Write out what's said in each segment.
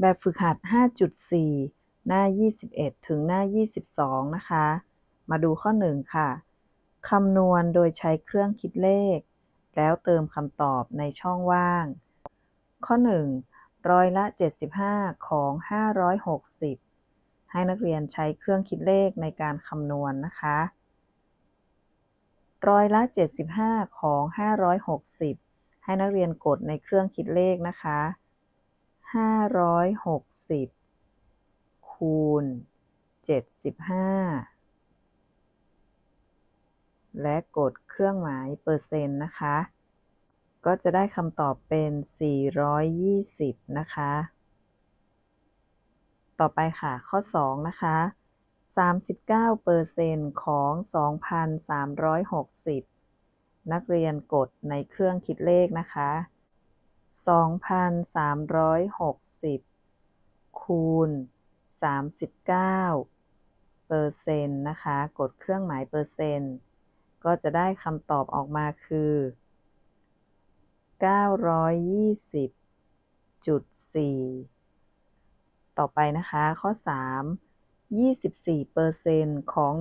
แบบฝึกหัด 5.4 หน้า 21 ถึงหน้า 22 นะคะ มาดูข้อ 1 ค่ะ คำนวณโดยใช้เครื่องคิดเลข แล้วเติมคำตอบในช่องว่าง ข้อ 1 ร้อยละ 75 ของ 560 ให้นักเรียนใช้เครื่องคิดเลขในการคำนวณนะคะร้อยละ 75 ของ 560 ให้นักเรียนกดในเครื่องคิดเลขนะคะ ห้าร้อยหกสิบคูณเจ็ดสิบห้าและกดเครื่องหมายเปอร์เซ็นต์นะคะ ก็จะได้คำตอบเป็น 420 นะคะ ต่อไปค่ะข้อ 2 นะคะ 39เปอร์เซ็นต์ของ 2,360 นักเรียนกดในเครื่องคิดเลขนะคะ 2,360คูณ39เปอร์เซ็นต์นะคะ กดเครื่องหมายเปอร์เซ็นต์ ก็จะได้คำตอบออกมาคือ 920.4 ต่อไปนะคะ ข้อ 3 24เปอร์เซ็นต์ของ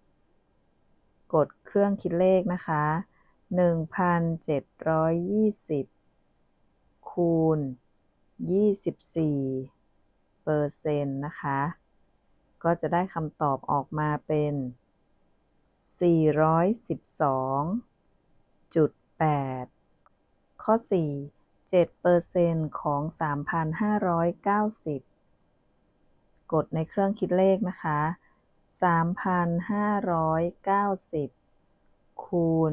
1,720 กดเครื่องคิดเลขนะคะ 1,720คูณ24เปอร์เซ็นต์นะคะ ก็จะได้คำตอบออกมาเป็น412.8ข้อ4 7เปอร์เซ็นต์ของ3,590กดในเครื่องคิดเลขนะคะ3,590คูณ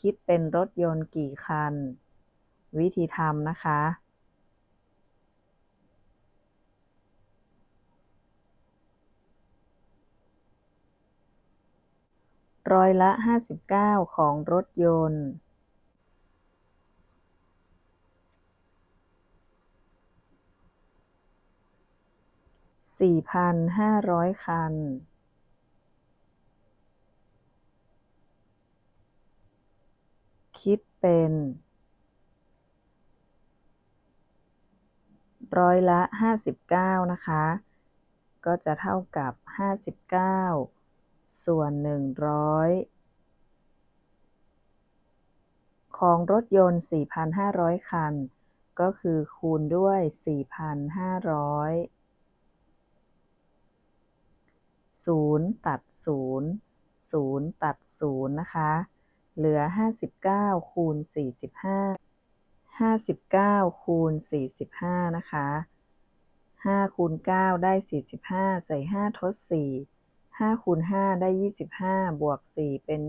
คิดเป็นรถยนต์กี่คัน วิธีทำนะคะ ร้อยละ 59 ของรถยนต์4,500 คัน คิดเป็นร้อยละ 59 นะคะ ก็จะเท่ากับ 59 ส่วน 100 ของรถยนต์ 4,500 คัน ก็คือคูณด้วย 4,500 0 ตัด 0 0 ตัด 0 นะคะ เหลือ 59 คูณ 45 59 คูณ 45 นะคะ 5 คูณ 9 ได้ 45 ใส่ 5 ทด 4 5 คูณ 5 ได้ 25 บวก 4 เป็น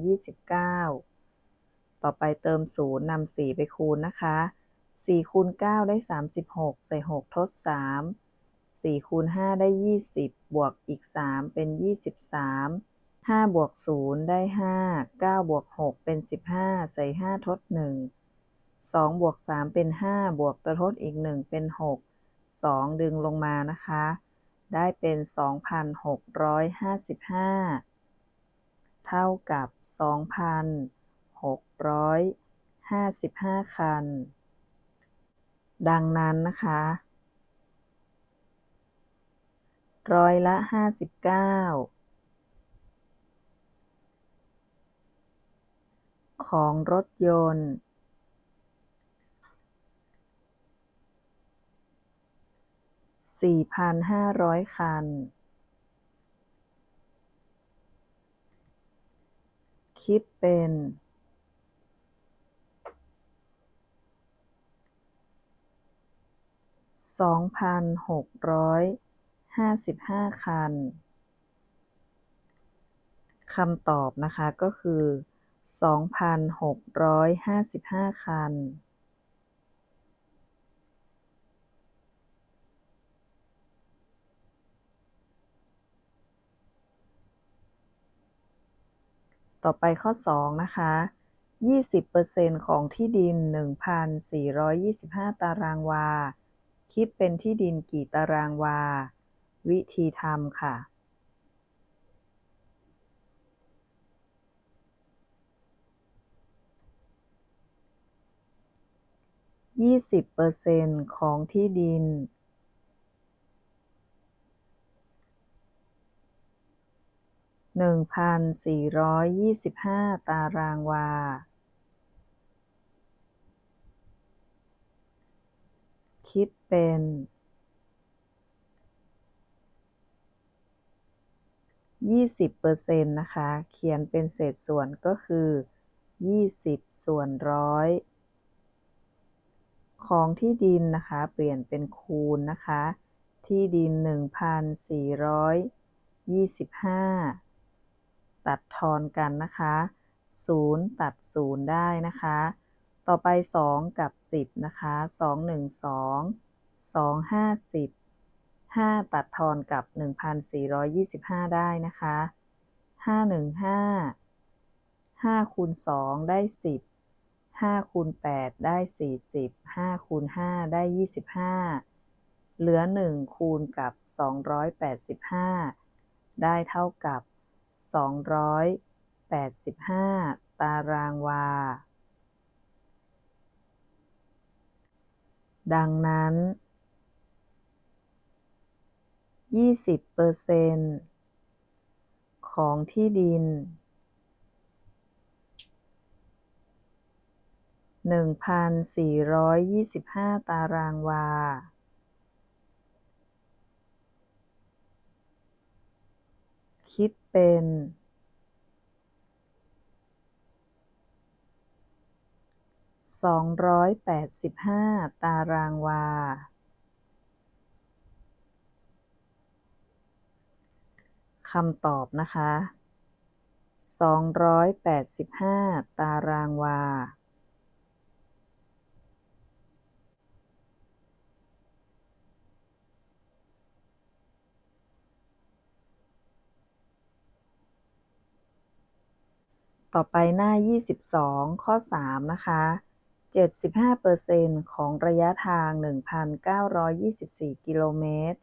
29 ต่อไปเติม 0นำ4 ไปคูณนะคะ 4 คูณ 9 ได้ 36 ใส่ 6 ทด 3 4 คูณ 5 ได้ 20 บวกอีก 3 เป็น 23 ห้าบวกศูนย์ได้ห้าเก้าบวกหกเป็นสิบห้าใส่ห้าทดหนึ่งสองบวกสามเป็นห้าบวกตัวทดอีกหนึ่งเป็นหกสองดึงลงมานะคะ ได้เป็นสองพันหกร้อยห้าสิบห้าเท่ากับสองพันหกร้อยห้าสิบห้าคัน ดังนั้นนะคะร้อยละห้าสิบเก้า ของรถยนต์4,500คัน คิดเป็น2,655คันคำตอบนะคะก็คือ 2,655 คัน ต่อไปข้อ 2 นะคะ 20%ของที่ดิน 1,425 ตารางวา คิดเป็นที่ดินกี่ตารางวา วิธีทำค่ะ 20%ของที่ดิน หนึ่งพันสี่ร้อยยี่สิบห้าตารางวา คิดเป็นยี่สิบเปอร์เซ็นต์นะคะ เขียนเป็นเศษส่วนก็คือยี่สิบส่วนร้อย ของที่ดินนะคะ เปลี่ยนเป็นคูณนะคะ ที่ดิน 1,425 ตัดทอนกันนะคะ 0 ตัด 0 ได้นะคะ ต่อไป 2 กับ 10 นะคะ 2 1 2 2 50 5 ตัดทอนกับ 1,425 ได้นะคะ 5 1 5 5คูณ2ได้ 10 5คูณ8ได้40 5คูณ5ได้25เหลือ1คูณกับ285ได้เท่ากับ285ตารางวา ดังนั้น20%ของที่ดิน 1,425ตารางวาคิดเป็น285ตารางวา คำตอบนะคะ285ตารางวา ต่อไปหน้า 22 ข้อ 3 นะคะ 75%ของระยะทาง 1,924 กิโลเมตร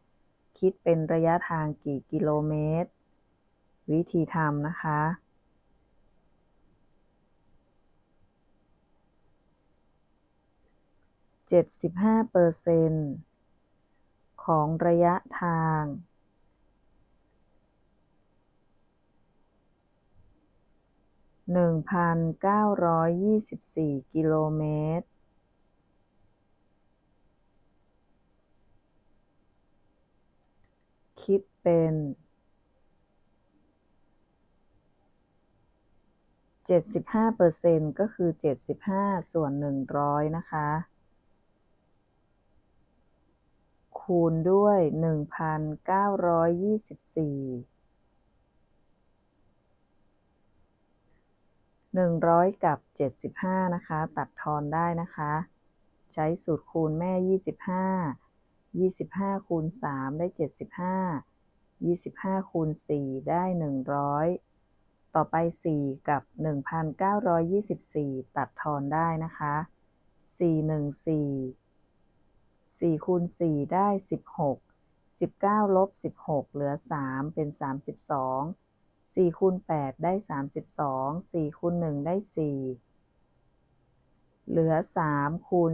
คิดเป็นระยะทางกี่กิโลเมตร วิธีทำนะคะ 75%ของระยะทาง 1,924กิโลเมตรคิดเป็น75%ก็คือ75ส่วน100นะคะ คูณด้วย1,924 100 กับ 75 นะคะ ตัดทอนได้นะคะ ใช้สูตรคูณแม่ 25 25 คูณ 3 ได้ 75 25 คูณ 4 ได้ 100 ต่อไป 4 กับ 1,924 ตัดทอนได้นะคะ 4 1 4 4คูณ 4 ได้ 16 19ลบ16 เหลือ 3 เป็น 32 4คูณ8ได้ 32 4คูณ1ได้ 4 เหลือ 3 คูณ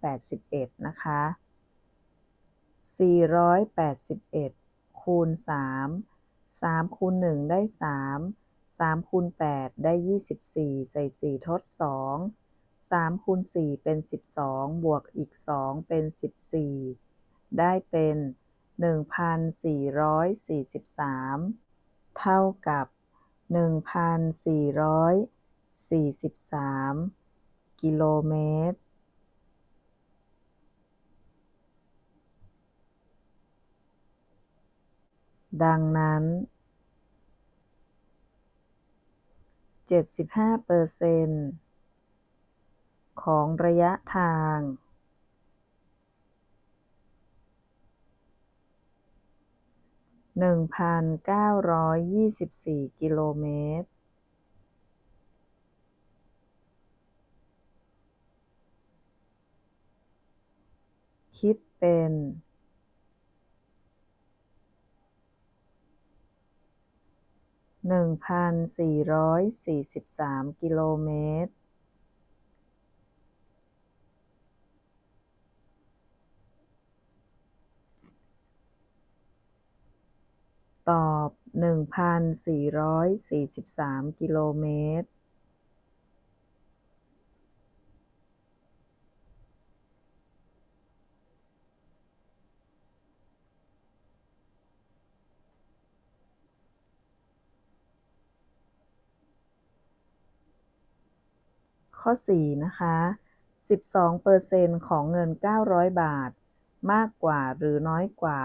481 นะคะ 481 คูณ 3 3คูณ1ได้ 3 3คูณ8ได้ 24 ใส่ 4 ทด 2 3คูณ4เป็น 12 บวกอีก 2 เป็น 14 ได้เป็น 1,443 เท่ากับ 1,443 กิโลเมตร ดังนั้น 75%ของระยะทาง หนึ่งพันเก้าร้อยยี่สิบสี่กิโลเมตรคิดเป็นหนึ่งพันสี่ร้อยสี่สิบสามกิโลเมตร ตอบหนึ่งพันสี่ร้อยสี่สิบสามกิโลเมตรข้อ 4 นะคะ 12เปอร์เซ็นต์ของเงิน 900 บาท มากกว่าหรือน้อยกว่า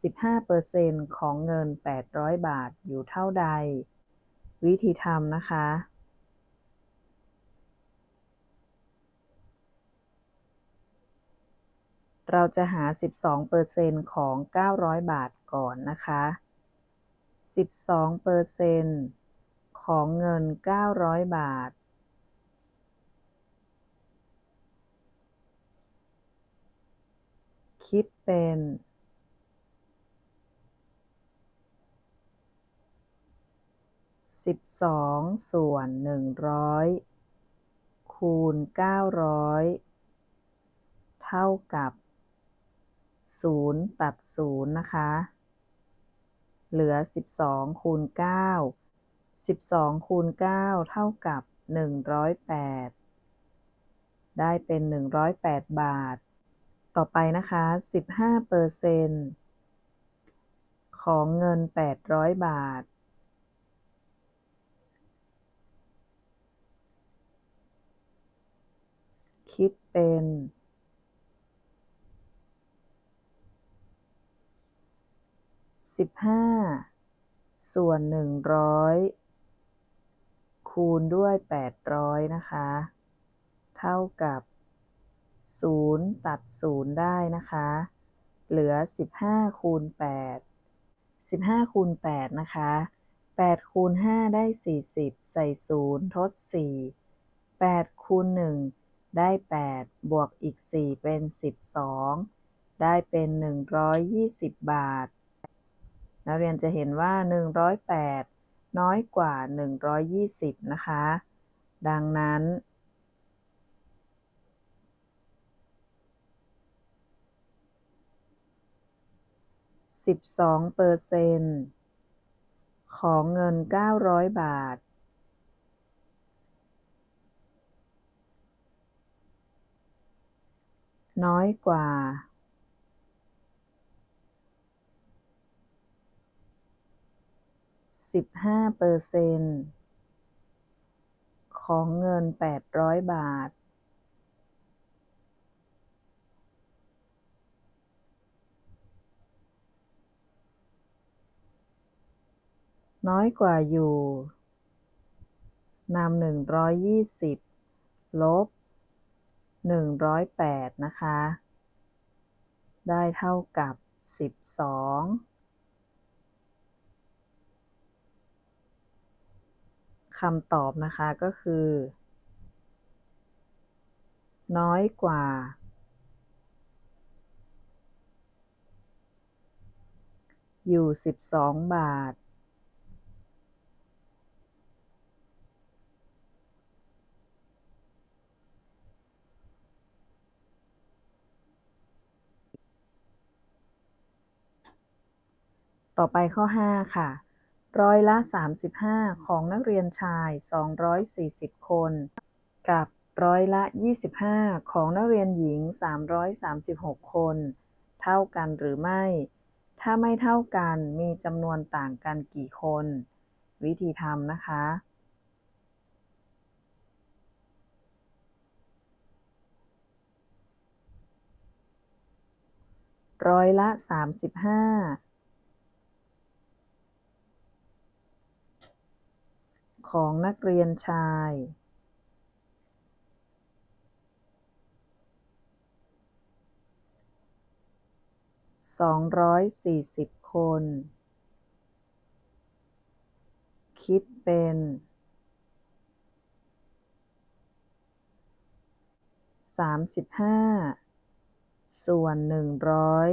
15เปอร์เซ็นต์ของเงิน 800 บาทอยู่เท่าใด วิธีทำนะคะ เราจะหา 12เปอร์เซ็นต์ของ 900 บาทก่อนนะคะ 12เปอร์เซ็นต์ของเงิน 900 บาทคิดเป็น สิบสองส่วนหนึ่งร้อยคูณเก้าร้อยเท่ากับศูนย์ตัดศูนย์นะคะ เหลือสิบสองคูณเก้าสิบสองคูณเก้าเท่ากับหนึ่งร้อยแปดได้เป็นหนึ่งร้อยแปดบาท ต่อไปนะคะสิบห้าเปอร์เซ็นต์ของเงินแปดร้อยบาท คิดเป็นสิบห้าส่วนหนึ่งร้อยคูณด้วยแปดร้อยนะคะ เท่ากับศูนย์ตัดศูนย์ได้นะคะ เหลือสิบห้าคูณแปดสิบห้าคูณแปดนะคะแปดคูณห้าได้สี่สิบใส่ศูนย์ทดสี่แปดคูณหนึ่ง ได้แปดบวกอีกสี่เป็นสิบสองได้เป็นหนึ่งร้อยยี่สิบบาท นักเรียนจะเห็นว่าหนึ่งร้อยแปดน้อยกว่าหนึ่งร้อยยี่สิบนะคะ ดังนั้นสิบสองเปอร์เซ็นต์ของเงินเก้าร้อยบาท น้อยกว่าสิบห้าเปอร์เซ็นต์ของเงินแปดร้อยบาท น้อยกว่าอยู่นำหนึ่งร้อยยี่สิบลบ หนึ่งร้อยแปดนะคะ ได้เท่ากับสิบสองคำตอบนะคะก็คือ น้อยกว่า อยู่สิบสองบาท ต่อไปข้อ 5 ค่ะ ร้อยละ 35 ของนักเรียนชาย 240 คน กับร้อยละ 25 ของนักเรียนหญิง 336 คน เท่ากันหรือไม่ ถ้าไม่เท่ากันมีจำนวนต่างกันกี่คน วิธีทำนะคะร้อยละ 35 ของนักเรียนชาย สองร้อยสี่สิบคน คิดเป็นสามสิบห้าส่วนหนึ่งร้อย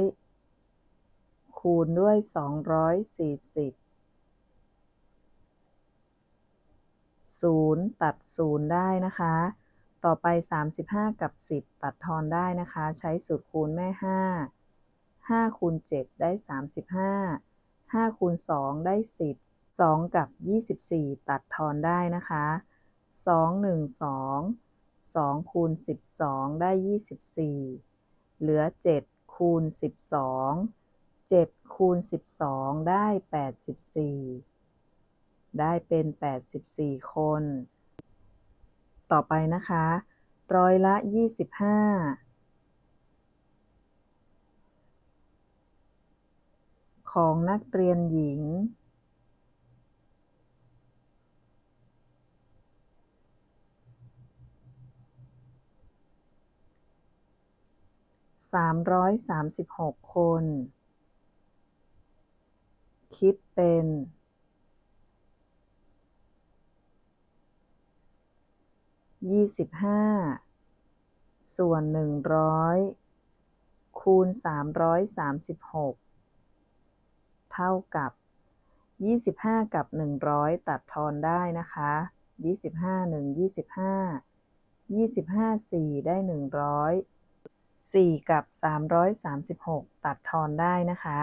คูณด้วยสองร้อยสี่สิบ ศูนย์ตัดศูนย์ได้นะคะ ต่อไป 35 กับ 10 ตัดทอนได้นะคะ ใช้สูตรคูณแม่ 5 5คูณ7ได้ 35 5คูณ2ได้ 10 2 กับ 24 ตัดทอนได้นะคะ 2 1 2 2คูณ12 ได้ 24 เหลือ 7 คูณ 12 7คูณ12 ได้ 84 ได้เป็น 84 คน ต่อไปนะคะ ร้อยละ 25 ของนักเรียนหญิง 336 คน คิดเป็น ยี่สิบห้าส่วนหนึ่งร้อยคูณสามร้อยสามสิบหกเท่ากับยี่สิบห้ากับหนึ่งร้อยตัดทอนได้นะคะยี่สิบห้าหนึ่งยี่สิบห้ายี่สิบห้าสี่ได้หนึ่งร้อยสี่กับสามร้อยสามสิบหกตัดทอนได้นะคะ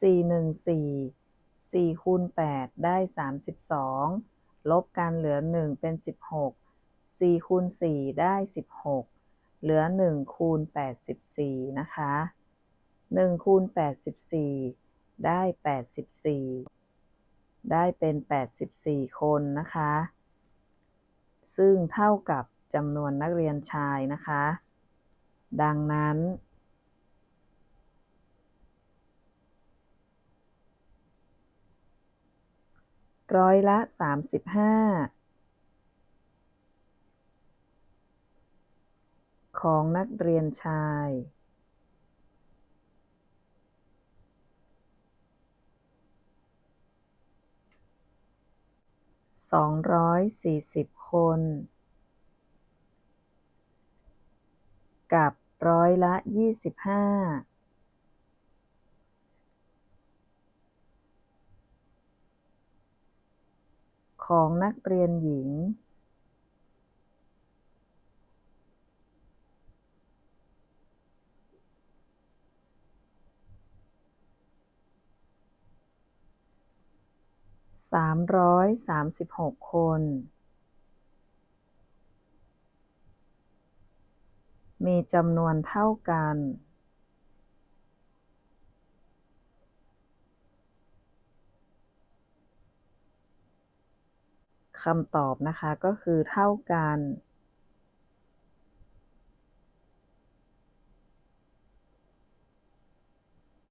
สี่หนึ่งสี่สี่คูณแปดได้สามสิบสองลบกันเหลือหนึ่งเป็นสิบหก 4คูณ4ได้ 16 เหลือ 1 คูณ 84 นะคะ 1 คูณ 84 ได้ 84 ได้เป็น 84 คนนะคะ ซึ่งเท่ากับจำนวนนักเรียนชายนะคะ ดังนั้น ร้อยละ 35 ของนักเรียนชาย สองร้อยสี่สิบคน กับร้อยละยี่สิบห้าของนักเรียนหญิง สามร้อยสามสิบหกคน มีจำนวนเท่ากัน คำตอบนะคะก็คือเท่ากัน